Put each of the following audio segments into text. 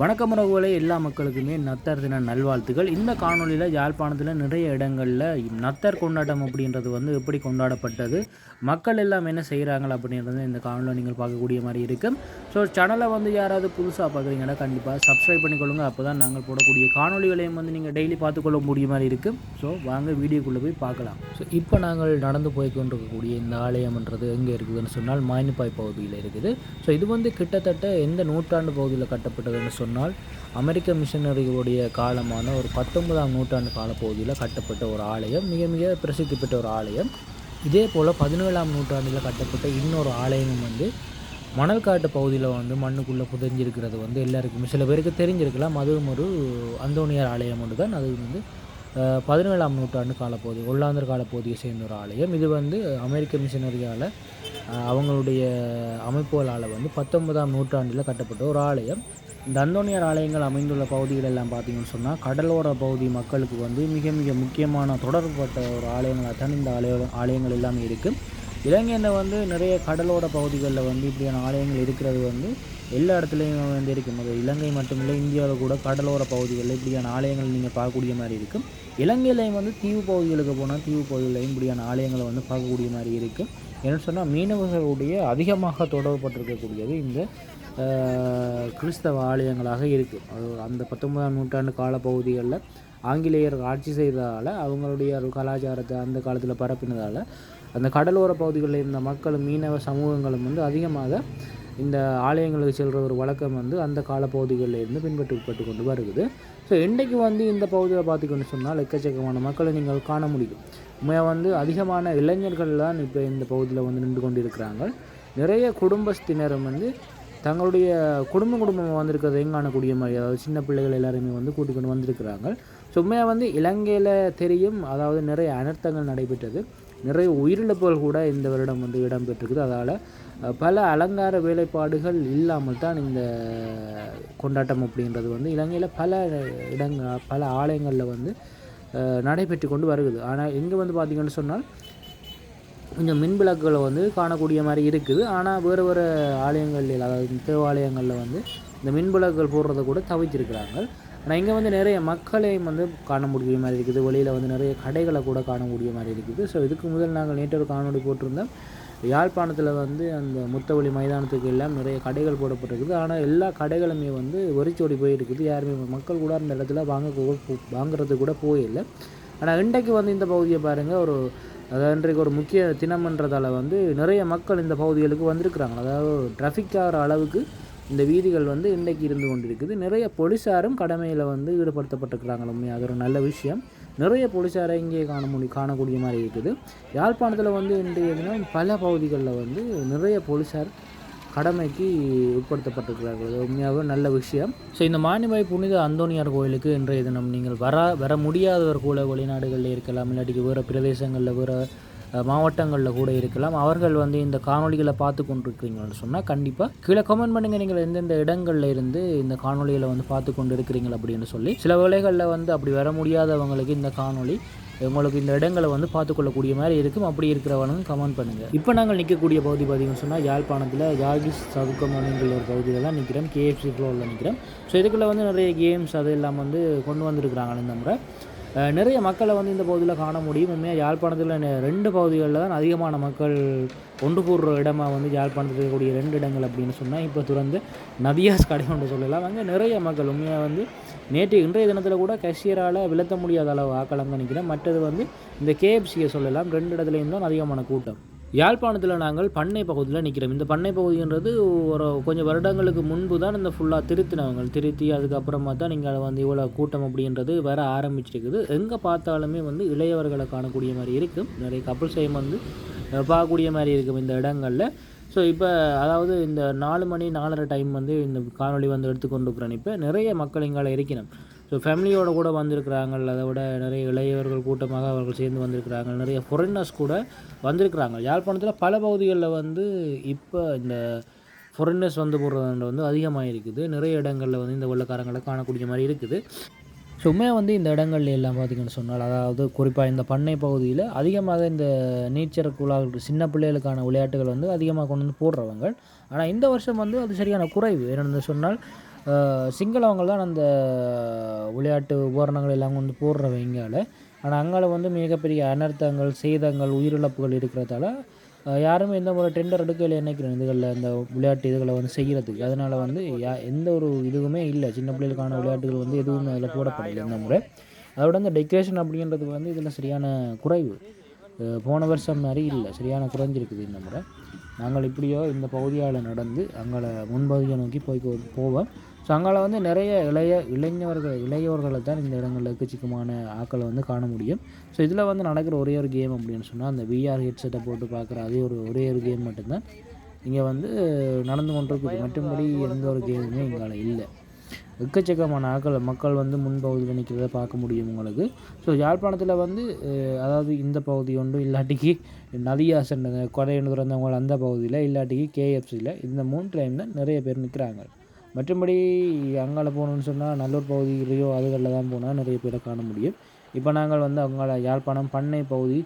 வணக்கம் உறவுகளே எல்லா மக்களுக்குமே நத்தர் தின நல்வாழ்த்துக்கள். இந்த காணொலியில் யாழ்ப்பாணத்தில் நிறைய இடங்களில் நத்தர் கொண்டாட்டம் அப்படின்றது வந்து எப்படி கொண்டாடப்பட்டது மக்கள் எல்லாம் என்ன செய்கிறாங்க அப்படின்றது இந்த காணொலியில் நீங்கள் பார்க்கக்கூடிய மாதிரி இருக்கும் ஸோ சேனலை வந்து யாராவது புதுசாக பார்க்குறீங்கன்னா கண்டிப்பாக சப்ஸ்கிரைப் பண்ணிக்கொள்ளுங்க. அப்போ தான் நாங்கள் போடக்கூடிய காணொலிகளையும் வந்து நீங்கள் டெய்லி பார்த்துக்கொள்ள முடிய மாதிரி இருக்கும் ஸோ வாங்க வீடியோக்குள்ளே போய் பார்க்கலாம். ஸோ இப்போ நாங்கள் நடந்து போய் கொண்டிருக்கக்கூடிய இந்த ஆலயம்ன்றது எங்கே இருக்குதுன்னு சொன்னால் மாயினிப்பாய் பகுதியில் இருக்குது. ஸோ இது வந்து கிட்டத்தட்ட எந்த நூற்றாண்டு பகுதியில் கட்டப்பட்டதுன்னு சொன்னால் அமெரிக்க மிஷனரிகளுடைய காலமான ஒரு பத்தொன்பதாம் நூற்றாண்டு காலப்பகுதியில் கட்டப்பட்ட ஒரு ஆலயம் மிக மிக பிரசித்தி பெற்ற ஒரு ஆலயம். இதே போல் பதினேழாம் நூற்றாண்டில் கட்டப்பட்ட இன்னொரு ஆலயமும் வந்து மணல்காட்டு பகுதியில் வந்து மண்ணுக்குள்ளே புதைஞ்சிருக்கிறது வந்து எல்லாருக்குமே சில பேருக்கு தெரிஞ்சிருக்கலாம். அதுவும் ஒரு அந்தோனியார் ஆலயம் ஒன்று தான். அது வந்து பதினேழாம் நூற்றாண்டு காலப்பகுதி ஒல்லாந்தர் காலப்பகுதியை சேர்ந்த ஒரு ஆலயம். இது வந்து அமெரிக்க மிஷினரியால் அவங்களுடைய அமைப்புகளால் வந்து பத்தொன்பதாம் நூற்றாண்டில் கட்டப்பட்ட ஒரு ஆலயம். இந்த அந்தோனியார் ஆலயங்கள் அமைந்துள்ள பகுதிகள் எல்லாம் பார்த்தீங்கன்னு சொன்னால் கடலோர பகுதி மக்களுக்கு வந்து மிக மிக முக்கியமான தொடர்புபட்ட ஒரு ஆலயங்களாக தான் இந்த ஆலய ஆலயங்கள் எல்லாமே இருக்குது இலங்கையில் வந்து நிறைய கடலோர பகுதிகளில் வந்து இப்படியான ஆலயங்கள் இருக்கிறது வந்து எல்லா இடத்துலையும் வந்து இருக்கும். அது இலங்கை மட்டுமில்லை இந்தியாவில் கூட கடலோர பகுதிகளில் இப்படியான ஆலயங்கள் நீங்கள் பார்க்கக்கூடிய மாதிரி இருக்கும். இலங்கையிலையும் வந்து தீவு பகுதிகளுக்கு போனால் தீவு பகுதிகளையும் இப்படியான ஆலயங்களை வந்து பார்க்கக்கூடிய மாதிரி இருக்கும். ஏன்னு சொன்னால் மீனவர்களுடைய அதிகமாக தொடரப்பட்டிருக்கக்கூடியது இந்த கிறிஸ்தவ ஆலயங்களாக இருக்குது அது அந்த பத்தொன்பதாம் நூற்றாண்டு காலப்பகுதிகளில் ஆங்கிலேயர் ஆட்சி செய்ததால் அவங்களுடைய கலாச்சாரத்தை அந்த காலத்தில் பரப்பினதால் அந்த கடலோர பகுதிகளில் இருந்த மக்களும் மீனவ சமூகங்களும் வந்து அதிகமாக இந்த ஆலயங்களுக்கு செல்கிற ஒரு வழக்கம் வந்து அந்த காலப்பகுதிகளில் இருந்து பின்பற்றப்பட்டு கொண்டு வருகிறது ஸோ இன்றைக்கு வந்து இந்த பகுதியில் பார்த்துக்கணும்னு சொன்னால் எக்கச்சக்கமான மக்களை நீங்கள் காண முடியும். உண்மையாக வந்து அதிகமான இளைஞர்கள் தான் இப்போ இந்த பகுதியில் வந்து நின்று கொண்டு இருக்கிறாங்க நிறைய குடும்பஸ்தினரும் வந்து தங்களுடைய குடும்ப குடும்பம் வந்திருக்கிறதையும் காணக்கூடிய மாதிரி அதாவது சின்ன பிள்ளைகள் எல்லாருமே வந்து கூட்டிக்கொண்டு வந்திருக்கிறாங்க. ஸோ உண்மையாக வந்து இலங்கையில் தெரியும் அதாவது நிறைய அனர்த்தங்கள் நடைபெற்றது. நிறைய உயிரிழப்புகள் கூட இந்த வருடம் வந்து இடம்பெற்றிருக்குது. அதால் பல அலங்கார வேலைப்பாடுகள் இல்லாமல் தான் இந்த கொண்டாட்டம் அப்படின்றது வந்து இலங்கையில் பல இடங்க பல ஆலயங்களில் வந்து நடைபெற்று கொண்டு வருகுது. ஆனால் இங்கே வந்து பார்த்திங்கன்னு சொன்னால் கொஞ்சம் மின் விளக்குகளை வந்து காணக்கூடிய மாதிரி இருக்குது. ஆனால் வேறு வேறு ஆலயங்களில் அதாவது தேவாலயங்களில் வந்து இந்த மின் விளக்குகள் போடுறத கூட தவிர்த்திருக்கிறாங்க ஆனால் இங்கே வந்து நிறைய மக்களையும் வந்து காண முடிய மாதிரி இருக்குது. வெளியில் வந்து நிறைய கடைகளை கூட காண முடிய மாதிரி இருக்குது. ஸோ இதுக்கு முதல் நாங்கள் நேற்று ஒரு காணொலி போட்டிருந்தோம். யாழ்ப்பாணத்தில் வந்து அந்த முத்தவழி மைதானத்துக்கு எல்லாம் நிறைய கடைகள் போடப்பட்டிருக்குது. ஆனால் எல்லா கடைகளுமே வந்து வெறிச்சோடி போயிருக்குது. யாருமே மக்கள் கூட அந்த இடத்துல வாங்க வாங்குறது கூட போயில்லை ஆனால் இன்றைக்கு வந்து இந்த பகுதியை பாருங்கள் ஒரு அதாவது இன்றைக்கு ஒரு முக்கிய தினம்ன்றதால் வந்து நிறைய மக்கள் இந்த பகுதிகளுக்கு வந்திருக்கிறாங்க. அதாவது ட்ராஃபிக் ஆகிற அளவுக்கு இந்த வீதிகள் வந்து இன்றைக்கு இருந்து கொண்டிருக்குது. நிறைய போலீஸாரும் கடமையில் வந்து ஈடுபடுத்தப்பட்டிருக்கிறாங்க உண்மையாக அது ஒரு நல்ல விஷயம். நிறைய போலீஸாரை இங்கே காண முடி காணக்கூடிய மாதிரி இருக்குது. யாழ்ப்பாணத்தில் வந்து இன்றைய தினம் பல பகுதிகளில் வந்து நிறைய போலீஸார் கடமைக்கு உட்படுத்தப்பட்டிருக்கிறார்கள். அது உண்மையாகவே நல்ல விஷயம். ஸோ இந்த மானிபாய் புனித அந்தோனியார் கோயிலுக்கு இன்றைய தினம் நீங்கள் வர வர முடியாதவர் கூட வெளிநாடுகளில் இருக்கலாம் இல்லாட்டிக்கு வேறு பிரதேசங்களில் வேறு மாவட்டங்களில் கூட இருக்கலாம். அவர்கள் வந்து இந்த காணொளிகளை பார்த்து கொண்டிருக்கிறீங்கன்னு சொன்னால் கண்டிப்பாக கீழே கமெண்ட் பண்ணுங்கள் நீங்கள் எந்தெந்த இடங்களில் இருந்து இந்த காணொளிகளை வந்து பார்த்து கொண்டு இருக்கிறீங்க அப்படின்னு சொல்லி சில வேலைகளில் வந்து அப்படி வர முடியாதவங்களுக்கு இந்த காணொளி உங்களுக்கு இந்த இடங்களை வந்து பார்த்துக்கொள்ளக்கூடிய மாதிரி இருக்கும். அப்படி இருக்கிறவனுங்க கமெண்ட் பண்ணுங்கள் இப்போ நாங்கள் நிற்கக்கூடிய பகுதி பார்த்தீங்கன்னு சொன்னால் யாழ்ப்பாணத்தில் யாகிஸ் சதுக்கம் அப்படிங்கிற ஒரு பகுதியில் தான் நிற்கிறோம் கேஎஃப்சி ஃப்ளோரில் நிற்கிறோம் ஸோ இதுக்குள்ளே வந்து நிறைய கேம்ஸ் அது எல்லாம் வந்து கொண்டு வந்திருக்கிறாங்க இந்த முறை நிறைய மக்களை வந்து இந்த பகுதியில் காண முடியும். உண்மையாக யாழ்ப்பாணத்தில் ரெண்டு பகுதிகளில் தான் அதிகமான மக்கள் ஒன்று கூடுற இடமாக வந்து யாழ்ப்பாணத்தில் இருக்கக்கூடிய ரெண்டு இடங்கள் அப்படின்னு சொன்னால் இப்போ துறந்து நதியாஸ் கடை ஒன்று சொல்லலாம். அங்கே நிறைய மக்கள் உண்மையாக வந்து நேற்று இன்றைய தினத்தில் கூட கஷியரால் விளத்த முடியாத அளவு ஆக்களங்க நினைக்கிறேன் மற்றது வந்து இந்த கேஎஃப்சியை சொல்லலாம். ரெண்டு இடத்துலையும் தான் அதிகமான கூட்டம். யாழ்ப்பாணத்தில் நாங்கள் பண்ணை பகுதியில் நிற்கிறோம் இந்த பண்ணை பகுதின்றது ஒரு கொஞ்சம் வருடங்களுக்கு முன்பு தான் இந்த ஃபுல்லாக திருத்தினவங்க திருத்தி அதுக்கப்புறமா தான் நீங்கள் வந்து இவ்வளோ கூட்டம் அப்படின்றது வர ஆரம்பிச்சிருக்குது. எங்கே பார்த்தாலுமே வந்து இளையவர்களை காணக்கூடிய மாதிரி இருக்கும் நிறைய கப்புள்ஸையும் வந்து பார்க்கக்கூடிய மாதிரி இருக்கும் இந்த இடங்களில். ஸோ இப்போ அதாவது இந்த நாலு மணி நாலரை டைம் வந்து இந்த காணொளி வந்து எடுத்துக்கொண்டு இருக்கிறேன் இப்போ நிறைய மக்கள் இங்கால இருக்கணும் ஸோ ஃபேமிலியோட கூட வந்திருக்கிறாங்க அதை விட நிறைய இளையவர்கள் கூட்டமாக அவர்கள் சேர்ந்து வந்திருக்கிறாங்க. நிறைய ஃபொரினர்ஸ் கூட வந்திருக்கிறாங்க. யாழ்ப்பாணத்தில் பல பகுதிகளில் வந்து இப்போ இந்த ஃபாரினர்ஸ் வந்து போடுறது வந்து அதிகமாக இருக்குது. நிறைய இடங்களில் வந்து இந்த வெள்ளக்காரங்களை காணக்கூடிய மாதிரி இருக்குது. ஸோ உண்மையாக வந்து இந்த இடங்கள்ல எல்லாம் பார்த்திங்கன்னு சொன்னால் அதாவது குறிப்பாக இந்த பண்ணை பகுதியில் அதிகமாக இந்த நீச்சல் குழாய் சின்ன பிள்ளைகளுக்கான விளையாட்டுகள் வந்து அதிகமாக கொண்டு வந்து போடுறவங்க. ஆனால் இந்த வருஷம் வந்து அது சரியான குறைவு. என்னென்னு சொன்னால் சிங்களவங்க தான் அந்த விளையாட்டு உபகரணங்கள் எல்லாம் கொண்டு போடுறவங்கால ஆனால் அங்கால வந்து மிகப்பெரிய அனர்த்தங்கள் சேதங்கள் உயிரிழப்புகள் இருக்கிறதால யாரும் எந்த ஒரு டெண்டர் எடுக்கல நினைக்கிறேன் இதுகளில் இந்த விளையாட்டு இதுகளை வந்து செய்கிறதுக்கு அதனால் வந்து யா எந்த ஒரு இதுவுமே இல்லை. சின்ன பிள்ளைகளுக்கான விளையாட்டுகள் வந்து எதுவுமே அதில் போடப்படலை இந்த முறை. அதோட இந்த டெக்கரேஷன் அப்படின்றது வந்து இதில் சரியான குறைவு. போன வருஷம் மாதிரி இல்லை. சரியான குறைஞ்சிருக்குது இந்த முறை. நாங்கள் இப்படியோ இந்த பகுதியால் நடந்து அங்கே முன்பகுதியை நோக்கி போய் போவோம். ஸோ அங்கால வந்து நிறைய இளைய இளைஞர்கள் இளையவர்களை தான் இந்த இடங்களில் எக்கச்சக்கமான ஆக்களை வந்து காண முடியும். ஸோ இதில் வந்து நடக்கிற ஒரே ஒரு கேம் அப்படின்னு சொன்னால் அந்த விஆர் ஹெட்செட்டை போட்டு பார்க்குற அதே ஒரு ஒரே ஒரு கேம் மட்டும்தான். இங்கே வந்து நடந்து கொண்டிருக்குது மற்றபடி எந்த ஒரு கேமுமே இங்கால இல்லை. எக்கச்சக்கமான ஆக்கள் மக்கள் வந்து முன்பகுதியில் நிற்கிறத பார்க்க முடியும் உங்களுக்கு. ஸோ யாழ்ப்பாணத்தில் வந்து அதாவது இந்த பகுதி ஒன்று இல்லாட்டிக்கு நதியாசன் கொடையனு திறந்தவங்க அந்த பகுதியில் இல்லாட்டிக்கு கேஎஃப்சியில் இந்த மூணு டைம் தான் நிறைய பேர் நிற்கிறாங்க மற்றபடி அங்கால போகணுன்னு சொன்னால் நல்லூர் பகுதியிலையோ அதுகளில் தான் போனால் நிறைய பேரை காண முடியும். இப்போ நாங்கள் வந்து அங்கால யாழ்ப்பாணம் பண்ணை பகுதி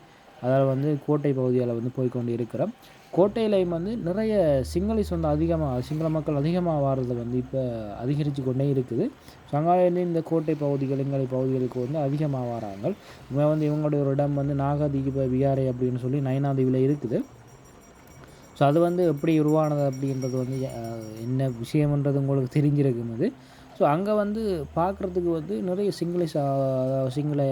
அதாவது வந்து கோட்டை பகுதியால் வந்து போய் கொண்டு இருக்கிறோம். கோட்டையிலையும் வந்து நிறைய சிங்களீஸ் வந்து அதிகமாக சிங்கள மக்கள் அதிகமாக வாரது வந்து இப்போ அதிகரித்து கொண்டே இருக்குது. ஸோ இந்த கோட்டை பகுதிகள் எங்களை பகுதிகளுக்கு வந்து அதிகமாக வராங்க. இவங்க வந்து இவங்களுடைய ஒரு இடம் வந்து நாகாதீப விகாரை அப்படின்னு சொல்லி நயனாதீவில் இருக்குது. ஸோ அது வந்து எப்படி உருவானது அப்படின்றது வந்து என்ன விஷயம்ன்றது உங்களுக்கு தெரிஞ்சிருக்கும் அது. ஸோ அங்கே வந்து பார்க்குறதுக்கு வந்து நிறைய சிங்களீஸ் சிங்கள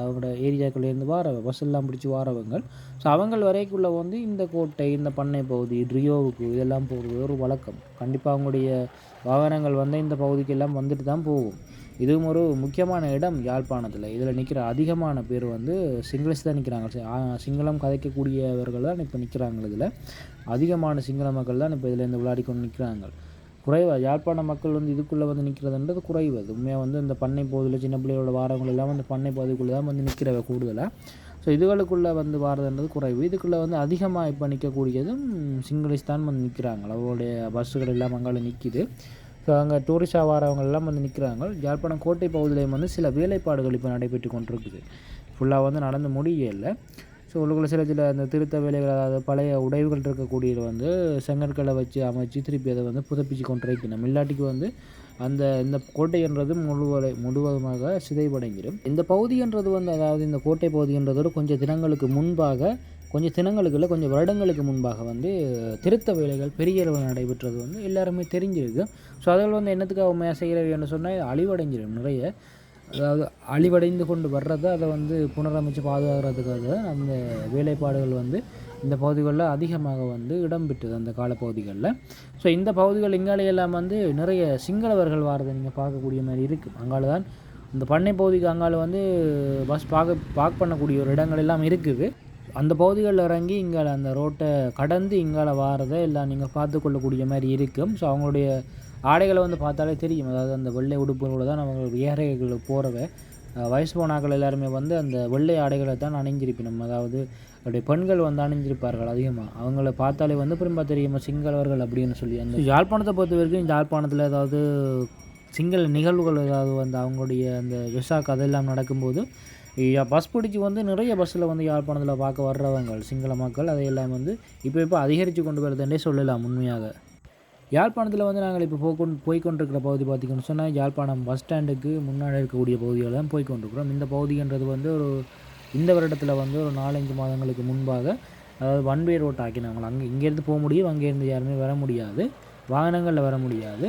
அவங்களோட ஏரியாக்கள்லேருந்து வார பஸ் எல்லாம் பிடிச்சி வாரவங்க. ஸோ அவங்கள் வரைக்குள்ள வந்து இந்த கோட்டை இந்த பண்ணை பகுதி ட்ரியோவுக்கு இதெல்லாம் போகிறது ஒரு வழக்கம். கண்டிப்பாக அவங்களுடைய வாகனங்கள் வந்து இந்த பகுதிக்கெல்லாம் வந்துட்டு தான் போகும். இதுவும் ஒரு முக்கியமான இடம் யாழ்ப்பாணத்தில். இதில் நிற்கிற அதிகமான பேர் வந்து சிங்களஸ் தான் நிற்கிறாங்க சி- சிங்களம் கதைக்கக்கூடியவர்கள் தான் இப்போ நிற்கிறாங்க இதில். அதிகமான சிங்கள மக்கள் தான் இப்போ இதில் இருந்து விளையாடி கொண்டு நிற்கிறாங்க குறைவா யாழ்ப்பாண மக்கள் வந்து இதுக்குள்ளே வந்து நிற்கிறதுன்றது குறைவு. அது உண்மையாக வந்து இந்த பண்ணை போதில் சின்ன பிள்ளைகளோட வாரவங்க எல்லாம் வந்து பண்ணை பகுதிக்குள்ளே தான் வந்து நிற்கிறவ கூடுதலாக ஸோ இதுகளுக்குள்ளே வந்து வாரதுன்றது குறைவு. இதுக்குள்ளே வந்து அதிகமாக இப்போ நிற்கக்கூடியதும் சிங்களீஸ் தான் வந்து நிற்கிறாங்க அவங்களுடைய பஸ்ஸுகள் எல்லாம் அங்கால நிற்கிது அங்கே டூரிஸ்டாக வரவங்கெல்லாம் வந்து நிற்கிறாங்க யாழ்ப்பாணம் கோட்டை பகுதியிலையும் வந்து சில வேலைப்பாடுகள் இப்போ நடைபெற்று கொண்டிருக்குது. ஃபுல்லாக வந்து நடந்து முடியல ஸோ உள்ளுக்குள்ள சில சில அந்த திருத்த வேலைகள் அதாவது பழைய உடைவுகள் இருக்கக்கூடியது வந்து செங்கற்களை வச்சு அமைச்சு திருப்பி அதை வந்து புதுப்பிச்சு கொண்டிருக்கணும் இல்லாட்டிக்கு வந்து அந்த இந்த கோட்டைன்றது முழுவதை முழுவதுமாக சிதைவடைஞ்சிடும் இந்த பகுதின்றது வந்து அதாவது இந்த கோட்டை பகுதின்றதோட கொஞ்சம் தினங்களுக்கு முன்பாக கொஞ்சம் தினங்களுக்கு இல்லை கொஞ்சம் வருடங்களுக்கு முன்பாக வந்து திருத்த வேலைகள் பெரிய அளவில் நடைபெற்றது வந்து எல்லாருமே தெரிஞ்சிருக்கு. ஸோ அதில் வந்து என்னத்துக்காக உண்மையாக செய்கிறவைன்னு சொன்னால் அழிவடைஞ்சிடும் நிறைய. அதாவது அழிவடைந்து கொண்டு வர்றதை அதை வந்து புனரமைச்சு பாதுகாக்கிறதுக்காக அந்த வேலைப்பாடுகள் வந்து இந்த பகுதிகளில் அதிகமாக வந்து இடம்பெற்றது அந்த காலப்பகுதிகளில் ஸோ இந்த பகுதிகள் இங்காலையெல்லாம் வந்து நிறைய சிங்களவர்கள் வாரதை நீங்கள் பார்க்கக்கூடிய மாதிரி இருக்குது அங்கால தான் இந்த பண்ணை பகுதிக்கு அங்கால வந்து பஸ் பார்க்க பார்க் பண்ணக்கூடிய ஒரு இடங்கள் எல்லாம் இருக்குது. அந்த பகுதிகளில் இறங்கி இங்கே அந்த ரோட்டை கடந்து இங்கால வாரதை எல்லாம் நீங்கள் பார்த்து கொள்ளக்கூடிய மாதிரி இருக்கும். ஸோ அவங்களுடைய ஆடைகளை வந்து பார்த்தாலே தெரியும். அதாவது அந்த வெள்ளை உடுப்புகளோட தான் அவங்க ஏழைகள் போகிறவ வயசு போனாக்கள் எல்லாருமே வந்து அந்த வெள்ளை ஆடைகளை தான் அணிஞ்சிருப்பினும். அதாவது அப்படி பெண்கள் வந்து அணிஞ்சிருப்பார்கள் அதிகமாக அவங்கள பார்த்தாலே வந்து திரும்ப தெரியுமா சிங்களவர்கள் அப்படின்னு சொல்லி. அந்த யாழ்ப்பாணத்தை பொறுத்த வரைக்கும் யாழ்ப்பாணத்தில் ஏதாவது சிங்கள நிகழ்வுகள் ஏதாவது வந்து அவங்களுடைய அந்த விசாக் அதெல்லாம் நடக்கும்போது பஸ் பிடிச்சி வந்து நிறைய பஸ்ஸில் வந்து யாழ்ப்பாணத்தில் பார்க்க வர்றவங்க சிங்கள மக்கள் அதையெல்லாம் வந்து இப்போ இப்போ அதிகரித்து கொண்டு வருதுன்றே சொல்லலாம் உண்மையாக. யாழ்ப்பாணத்தில் வந்து நாங்கள் இப்போ போய்கொண்டு போய்கொண்டிருக்கிற பகுதி பார்த்திங்கன்னு சொன்னால் யாழ்ப்பாணம் பஸ் ஸ்டாண்டுக்கு முன்னாடி இருக்கக்கூடிய பகுதியில் தான் போய்கொண்டிருக்கிறோம் இந்த பகுதின்றது வந்து ஒரு இந்த வருடத்தில் வந்து ஒரு நாலஞ்சு மாதங்களுக்கு முன்பாக அதாவது ஒன் வே ரோட் ஆக்கினாங்களா அங்கே இங்கேருந்து போக முடியும் அங்கேருந்து யாருமே வர முடியாது. வாகனங்களில் வர முடியாது.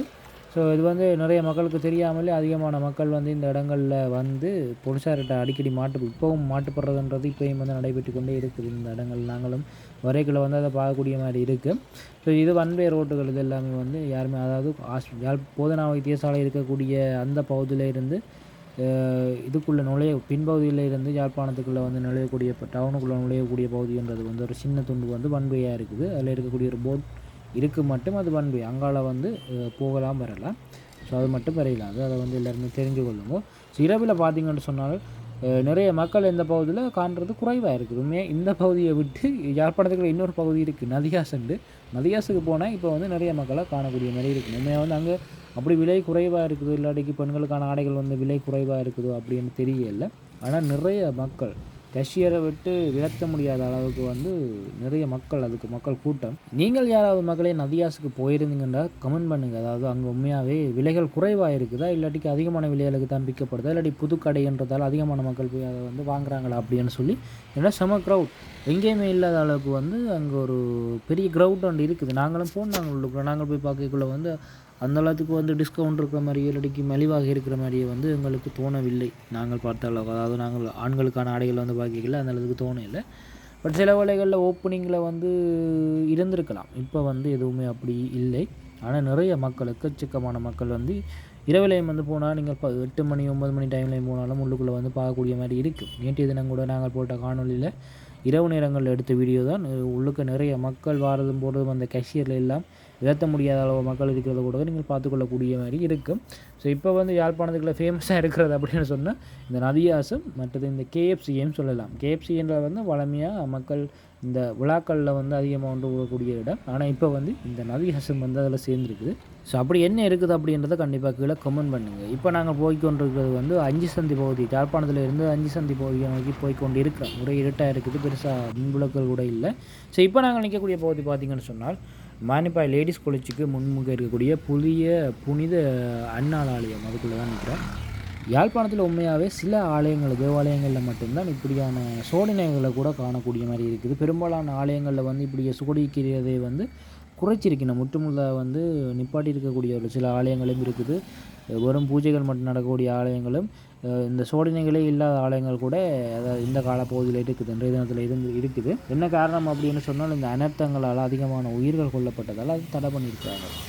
ஸோ இது வந்து நிறைய மக்களுக்கு தெரியாமலே அதிகமான மக்கள் வந்து இந்த இடங்களில் வந்து போலீஸார்கிட்ட அடிக்கடி மாட்டு இப்போவும் மாட்டுப்படுறதுன்றது இப்போயும் வந்து நடைபெற்று கொண்டே இருக்குது. இந்த இடங்கள் நாங்களும் வரைக்குள்ள வந்து அதை பார்க்கக்கூடிய மாதிரி இருக்குது ஸோ இது வன்வே ரோட்டுகள் இது எல்லாமே வந்து யாருமே அதாவது ஆஸ் யாழ் போதனா வைத்தியசாலை இருக்கக்கூடிய அந்த பகுதியில் இருந்து இதுக்குள்ளே நுழைய பின்பகுதியில் இருந்து யாழ்ப்பாணத்துக்குள்ளே வந்து நுழையக்கூடிய டவுனுக்குள்ளே நுழையக்கூடிய பகுதின்றது வந்து ஒரு சின்ன துண்டு வந்து வன்வேயாக இருக்குது. அதில் இருக்கக்கூடிய ஒரு போட் இருக்கு மட்டும் அது பண்பு அங்கால வந்து போகலாம் வரலாம். ஸோ அது மட்டும் வரையலாம். அது அதை வந்து எல்லாருமே தெரிஞ்சு கொள்ளுங்க ஸோ இரவில் பார்த்தீங்கன்னு சொன்னால் நிறைய மக்கள் இந்த பகுதியில் காண்றது குறைவாக இருக்குது உண்மையாக இந்த பகுதியை விட்டு யாழ்ப்பாணத்துக்குள்ள இன்னொரு பகுதி இருக்குது நதியாசுண்டு. நதியாசுக்கு போனால் இப்போ வந்து நிறைய மக்களை காணக்கூடிய மாதிரி இருக்குது உண்மையாக வந்து அங்கே அப்படி விலை குறைவாக இருக்குது. இல்லாட்டிக்கு பெண்களுக்கான ஆடைகள் வந்து விலை குறைவாக இருக்குதோ அப்படின்னு தெரியல. ஆனால் நிறைய மக்கள் கஷியரை விட்டு விரட்ட முடியாத அளவுக்கு வந்து நிறைய மக்கள் அதுக்கு மக்கள் கூட்டம். நீங்கள் யாராவது மக்களே நதியாஸுக்கு போயிருந்தீங்கன்னா கமெண்ட் பண்ணுங்கள் அதாவது அங்கே உண்மையாகவே விலைகள் குறைவாக இருக்குதா இல்லாட்டிக்கு அதிகமான விலைகளுக்கு தான் விற்கப்படுதா? இல்லாட்டி புது கடைன்றதால அதிகமான மக்கள் போய் அதை வந்து வாங்குறாங்களா அப்படின்னு சொல்லி ஏன்னா செம க்ரௌட் எங்கேயுமே இல்லாத அளவுக்கு வந்து அங்கே ஒரு பெரிய க்ரௌட் ஒன்று இருக்குது. நாங்களும் போனாங்க உள்ளுக்குள்ள நாங்கள் போய் பார்க்கக்குள்ள வந்து அந்த அளவுக்கு வந்து டிஸ்கவுண்ட் இருக்கிற மாதிரியே இல்லாட்டிக்கு மலிவாக இருக்கிற மாதிரியே வந்து எங்களுக்கு தோணவில்லை. நாங்கள் பார்த்த அளவுக்கு. அதாவது நாங்கள் ஆண்களுக்கான ஆடைகள் வந்து பார்க்கல அந்த அளவுக்கு தோணவில்லை பட் சில வேலைகளில் ஓப்பனிங்கில் வந்து இருந்திருக்கலாம். இப்போ வந்து எதுவுமே அப்படி இல்லை. ஆனால் நிறைய மக்கள் எக்கச்சக்கமான மக்கள் வந்து இரவிலையும் வந்து போனால் நீங்கள் இப்போ எட்டு மணி ஒம்பது மணி டைம்லையும் போனாலும் உள்ளுக்குள்ளே வந்து பார்க்கக்கூடிய மாதிரி இருக்குது நேற்றைய தினம் கூட நாங்கள் போட்ட காணொலியில் இரவு நேரங்களில் எடுத்த வீடியோ தான். உள்ளுக்க நிறைய மக்கள் வாரதும் போகிறதும் அந்த கேஷியரில் எல்லாம் உயர்த்த முடியாத அளவு மக்கள் இருக்கிறத கூட நீங்கள் பார்த்துக்கொள்ளக்கூடிய மாதிரி இருக்கும். ஸோ இப்போ வந்து யாழ்ப்பாணத்துக்குள்ள ஃபேமஸாக இருக்கிறது அப்படின்னு சொன்னால் இந்த நதியாசம் மற்றது இந்த கேஎஃப்சின்னு சொல்லலாம். கேஎஃப்சின்ற வந்து வளமையாக மக்கள் இந்த விழாக்களில் வந்து அதிகமாக ஒன்று விடக்கூடிய இடம். ஆனால் இப்போ வந்து இந்த நதியாசம் வந்து அதில் சேர்ந்துருக்குது. ஸோ அப்படி என்ன இருக்குது அப்படின்றத கண்டிப்பாக கீழே கமெண்ட் பண்ணுங்கள் இப்போ நாங்கள் போய்கொண்டிருக்கிறது வந்து அஞ்சு சந்தி பகுதி. யாழ்ப்பாணத்தில் இருந்து அஞ்சு சந்தி பகுதியை நோக்கி போய்க்கொண்டு இருக்கிறோம் ஒரே இருட்டாக இருக்குது. பெருசாக மின்விளக்குகள் கூட இல்லை. ஸோ இப்போ நாங்கள் நிற்கக்கூடிய பகுதி பார்த்திங்கன்னு சொன்னால் மானிப்பாய் லேடிஸ் காலேஜுக்கு முன்முக இருக்கக்கூடிய புதிய புனித அன்னாள் ஆலயம் அதுக்குள்ளே தான் நிற்கிறேன். யாழ்ப்பாணத்தில் உண்மையாகவே சில ஆலயங்கள் தேவாலயங்களில் மட்டும்தான் இப்படியான சோதனைகளை கூட காணக்கூடிய மாதிரி இருக்குது. பெரும்பாலான ஆலயங்களில் வந்து இப்படி சுகடிக்கிறதை வந்து குறைச்சிருக்கணும். முற்றுமுள்ள வந்து நிப்பாட்டி இருக்கக்கூடிய ஒரு சில ஆலயங்களும் இருக்குது. வெறும் பூஜைகள் மட்டும் நடக்கக்கூடிய ஆலயங்களும் இந்த சோதனைகளே இல்லாத ஆலயங்கள் கூட அதாவது இந்த காலப்பகுதியில் இருக்குது இன்றைய தினத்தில் இருந்து இருக்குது. என்ன காரணம் அப்படின்னு சொன்னால் இந்த அனர்த்தங்களால் அதிகமான உயிர்கள் கொல்லப்பட்டதால் அது தடை பண்ணியிருக்காங்க